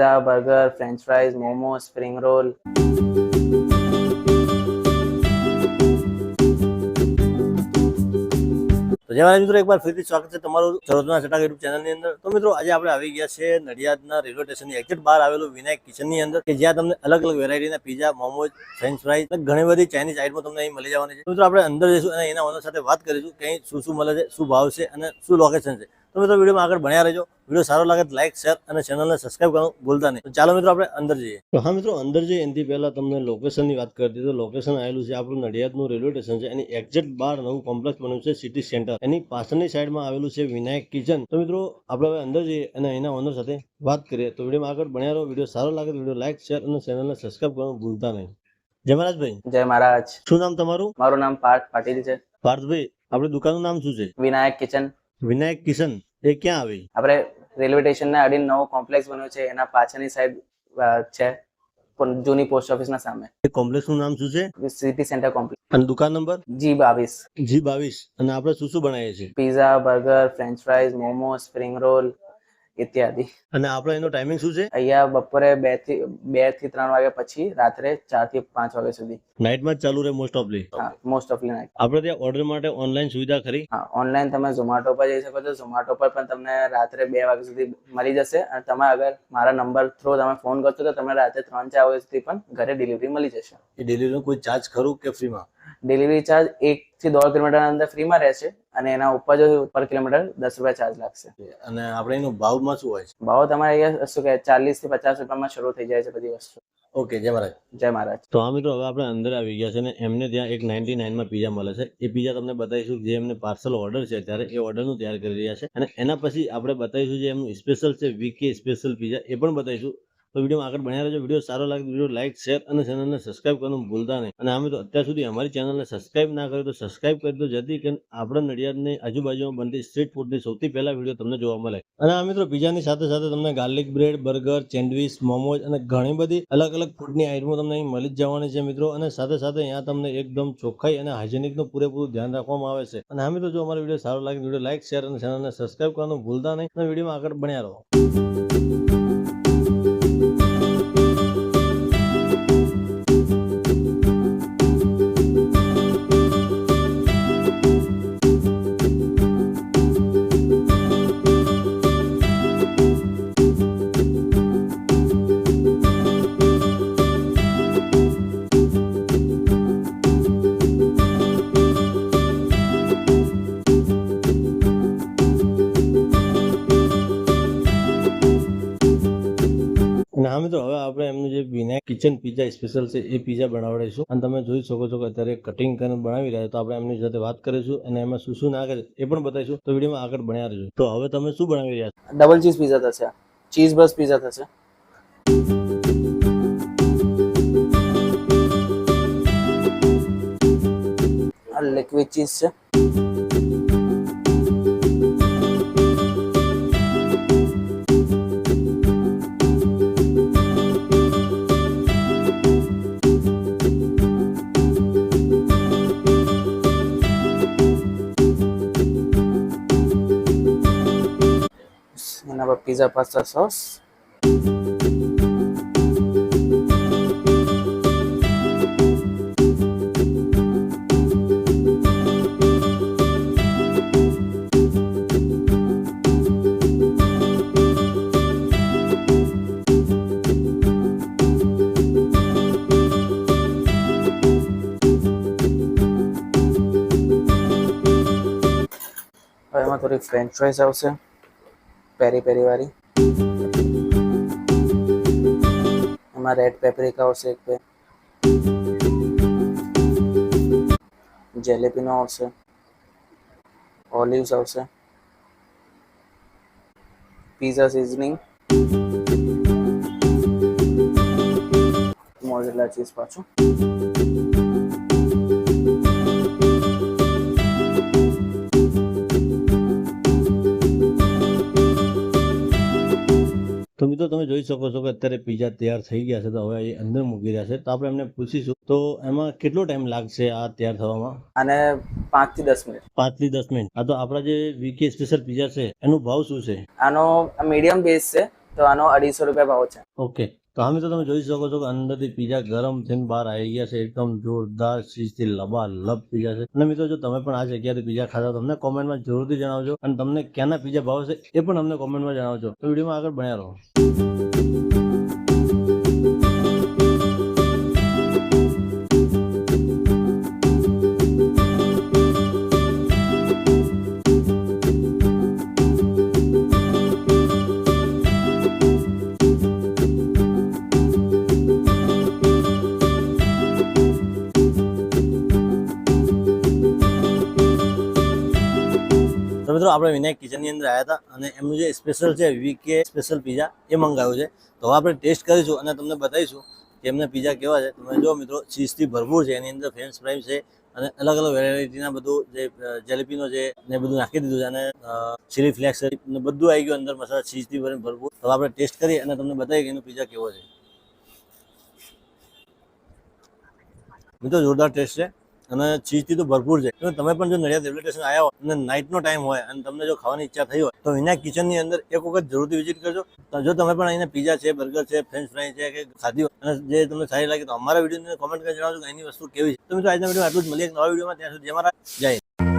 Pizza burger french fries momo spring roll તો જય મિત્રો, એકવાર ફરીથી સ્વાગત છે તમારું સરોજના ચટાક યુટ્યુબ ચેનલની અંદર. તો મિત્રો, આજે આપણે આવી ગયા છે નડિયાદના રેલવે સ્ટેશનની એક્ઝેક્ટ બહાર આવેલું વિનાયક કિચનની અંદર, કે જ્યાં તમને અલગ અલગ વેરાયટીના પીઝા મોમોઝ ફ્રેન્ચ ફ્રાઈઝ અને ઘણી બધી ચાઇનીઝ આઈટમો તમને અહીં મળી જવાની છે. મિત્રો, આપણે અંદર જઈશું અને એના ઓનર સાથે વાત કરીશું કે અહીં શું શું મળે છે, શું ભાવ છે અને શું લોકેશન છે. તો મિત્રો વિડીયોમાં આગળ ભણ્યા રહેજો. વીડિયો સારો લાગે તો લાઈક શેર અને ચેનલને સબસ્ક્રાઈબ કરવાનું ભૂલતા નહીં. ચાલો મિત્રો આપણે અંદર જઈએ. તો હા મિત્રો અંદર જઈએ. એનાથી પહેલાં તમને લોકેશનની વાત કરી દીધી. તો લોકેશન આવેલું છે આપણું નડિયાદનું રેલવે સ્ટેશન છે. એની એક્ઝેક્ટ બાર નવું કોમ્પ્લેક્સ બન્યું છે સિટી સેન્ટર એની પાછળની સાઈડમાં આવેલું છે વિનાયક કિચન તો મિત્રો આપણે હવે અંદર જઈએ અને એના ઓનર સાથે વાત કરીએ. તો વિડીયોમાં આગળ ભણ્યા રહો. વીડિયો સારો લાગે તો વીડિયો લાઈક શેર અને ચેનલને સબસ્ક્રાઈબ કરવાનું ભૂલતા નહીં. જય મહારાજભાઈ. જય મહારાજ. શું નામ તમારું? મારું નામ પાર્થ પાટીલ છે. પાર્થભાઈ આપણી દુકાનનું નામ શું છે? વિનાયક કિચન વિનાયક કિશન એ ક્યાં આવી આપણે રેલવે સ્ટેશન ના અડીને નવો કોમ્પ્લેક્સ બન્યો છે એના પાછળની સાઈડ છે પણ જૂની પોસ્ટ ઓફિસ ના સામે. એ કોમ્પ્લેક્સનું નામ શું છે? સિટી સેન્ટર કોમ્પ્લેક્સ અને દુકાન નંબર? જી બાવીસ. જી બાવીસ. અને આપણે શું શું બનાવીએ છીએ? Pizza burger french fries momo spring roll ઇત્યાદિ. અને આપણે એનો ટાઈમિંગ શું છે? અહીંયા બપોરે બેથી બેથી ત્રણ વાગ્યા પછી રાત્રે ચારથી પાંચ વાગ્યા સુધી. નાઇટમાં જ ચાલુ રહે મોસ્ટ ઓફલી મોસ્ટ ઓફલી નાઇટ આપણે ત્યાં ઓર્ડર માટે ઓનલાઈન સુવિધા ખરી? હા ઓનલાઈન તમે ઝોમેટો પર જઈ શકો છો. ઝોમેટો પર પણ તમને રાત્રે બે વાગ્યા સુધી મળી જશે. અને તમે અગર મારા નંબર થ્રુ તમે ફોન કરશો તો તમને રાત્રે ત્રણ ચાર વાગ્યા સુધી પણ ઘરે ડિલિવરી મળી જશે. એ ડિલિવરીનો કોઈ ચાર્જ ખરું કે ફ્રીમાં ડિલિવરી ચાર્જ એક થી દોઢ કિલોમીટર અંદર ફ્રીમાં રહેશે. અને એના ઉપર જો પર કિલોમીટર દસ રૂપિયા ચાર્જ લાગશે. અને આપણે એનો ભાવમાં શું હોય છે? ભાવ તમારે અહીંયા શું કે ચાલીસથી પચાસ રૂપિયામાં શરૂ થઈ જાય છે બધી વસ્તુ. ઓકે જય મહારાજ. જય મહારાજ. તો આ મિત્રો હવે આપણે અંદર આવી ગયા છે ને એમને ત્યાં એક નાઇન્ટી નાઇનમાં પીઝા મળે છે. એ પીઝા તમને બતાવીશું જે એમને પાર્સલ ઓર્ડર છે ત્યારે એ ઓર્ડરનું તૈયાર કરી રહ્યા છે. અને એના પછી આપણે બતાવીશું જે એમનું સ્પેશિયલ છે વીકે સ્પેશિયલ પીઝા એ પણ બતાવીશું. તો વીડિયો આગળ બન્યા રહેજો. વીડિયો સારો લાગે વીડિયો લાઈક, શેર અને ચેનલને સબસ્ક્રાઇબ કરવાનું ભૂલતા નહીં. અને અમે તો અત્યાર સુધી અમારી ચેનલને સબસ્ક્રાઇબ ના કર્યું તો સબસ્ક્રાઇબ કરી દો, જેથી કે આપણા નડિયાદની આજુબાજુમાં બનતી સ્ટ્રીટ ફૂડની સૌથી પહેલા વીડિયો તમને જોવા મળે. અને આ મિત્રો, પીઝાની સાથે સાથે તમને garlic bread, burger sandwich momos અને ઘણી બધી અલગ અલગ ફૂડની આઈટમો તમને અહીં મળી જ જવાની છે મિત્રો. અને સાથે સાથે અહીંયા તમને એકદમ ચોખ્ખાઈ અને હાઇજેનિકનું પૂરેપૂરું ધ્યાન રાખવામાં આવે છે. અને આ મિત્રો, જો અમારો વીડિયો સારો લાગે વીડિયો લાઈક, શેર અને ચેનલને સબસ્ક્રાઇબ કરવાનું ભૂલતા નહીં. અને વિડીયોમાં આગળ બન્યા રહો. અને તો હવે આપણે એમનું જે વિનાયક કિચન પીઝા સ્પેશિયલ છે, એ પીઝા બનાવડાવીશું. અને તમે જોઈ શકો છો કે અત્યારે કટિંગ કરીને બનાવી રહ્યા તો આપણે એમની સાથે વાત કરીશું અને એમાં શું શું નાખે એ પણ બતાવીશું. તો વિડીયોમાં આગળ બન્યા રહેજો. તો હવે તમે શું બનાવી રહ્યા છો? ડબલ ચીઝ પીઝા થશે. ચીઝ બસ પીઝા થશે. આ લિક્વિડ ચીઝ છે. પીઝા પાસ્તા સોસ હવે એમાં થોડી ફ્રેન્ચ ફ્રાઈઝ આવશે. પેરી પેરી વાળી એમાં રેડ પેપરિકા આવશે એક બે જેલેપીનો આવશે ઓલિવ્સ આવશે પીઝા સિઝનિંગ મોઝરેલા ચીઝ પાછું તો મિત્રો તમે જોઈ શકો છો કે અત્યારે પીઝા તૈયાર થઈ ગયા છે તો હવે એ અંદર મૂકી રહ્યા છે. તો આપણે એમને પૂછીશું. તો એમાં કેટલો ટાઈમ લાગશે આ તૈયાર થવામાં? અને પાંચથી દસ મિનિટ. પાંચથી દસ મિનિટ. આ તો આપણા જે વીકે સ્પેશિયલ પીઝા છે એનો ભાવ શું છે? આનો મીડિયમ બેઝ છે તો આનો અઢીસો રૂપિયા ભાવ છે. ઓકે. તો હા મિત્રો તમે જોઈ શકો છો કે અંદરથી પીઝા ગરમ થઈને બહાર આવી ગયા છે. એકદમ જોરદાર ચીઝથી લબાલબ પીઝા છે. અને મિત્રો, જો તમે પણ આ જગ્યાથી પીઝા ખાતા તમને કોમેન્ટમાં જરૂરથી જણાવજો. અને તમને ક્યાંના પીઝા ભાવશે એ પણ અમને કોમેન્ટમાં જણાવજો. તો વિડીયોમાં આગળ બન્યા રહો. તો મિત્રો, આપણે વિનાયક કિચનની અંદર આવ્યા હતા અને એમનું જે સ્પેશિયલ છે વીકે સ્પેશિયલ પીઝા એ મંગાવ્યું છે. તો હવે આપણે ટેસ્ટ કરીશું અને તમને બતાવીશું કે એમના પીઝા કેવા છે. તમે જો મિત્રો ચીઝથી ભરપૂર છે, એની અંદર ફ્રેન્ચ ફ્રાઈઝ છે અને અલગ અલગ વેરાયટીના બધું જે જલેબીનો છે ને બધું નાખી દીધું છે અને ચીલી ફ્લેક્સ ને બધું આવી ગયું અંદર મસાલા ચીઝથી ભરીને ભરપૂર. તો આપણે ટેસ્ટ કરીએ અને તમને બતાવીએ કે એનો પીઝા કેવો છે. મિત્રો, જોરદાર ટેસ્ટ છે. અને ચીજથી તો ભરપૂર છે. તમે પણ જો નડિયાદ રેલવે સ્ટેશન આવ્યા હો અને નાઇટનો ટાઈમ હોય અને તમને જો ખાવાની ઈચ્છા થઈ હોય, તો વિનાયક કિચનની અંદર એક વખત જરૂરથી વિઝિટ કરજો. જો તમે પણ અહીંના પીઝા છે બર્ગર છે ફ્રેન્ચ ફ્રાઈ છે કે ખાધી હોય અને જે તમને સારી લાગે તો અમારા વિડીયોને કોમેન્ટ કરી જણાવજો કે એની વસ્તુ કેવી છે. તો મિત્રો, આજના વીડિયો આટલું જ. મળીએ એક નવા વિડીયોમાં. ત્યાં સુધી અમારા જય.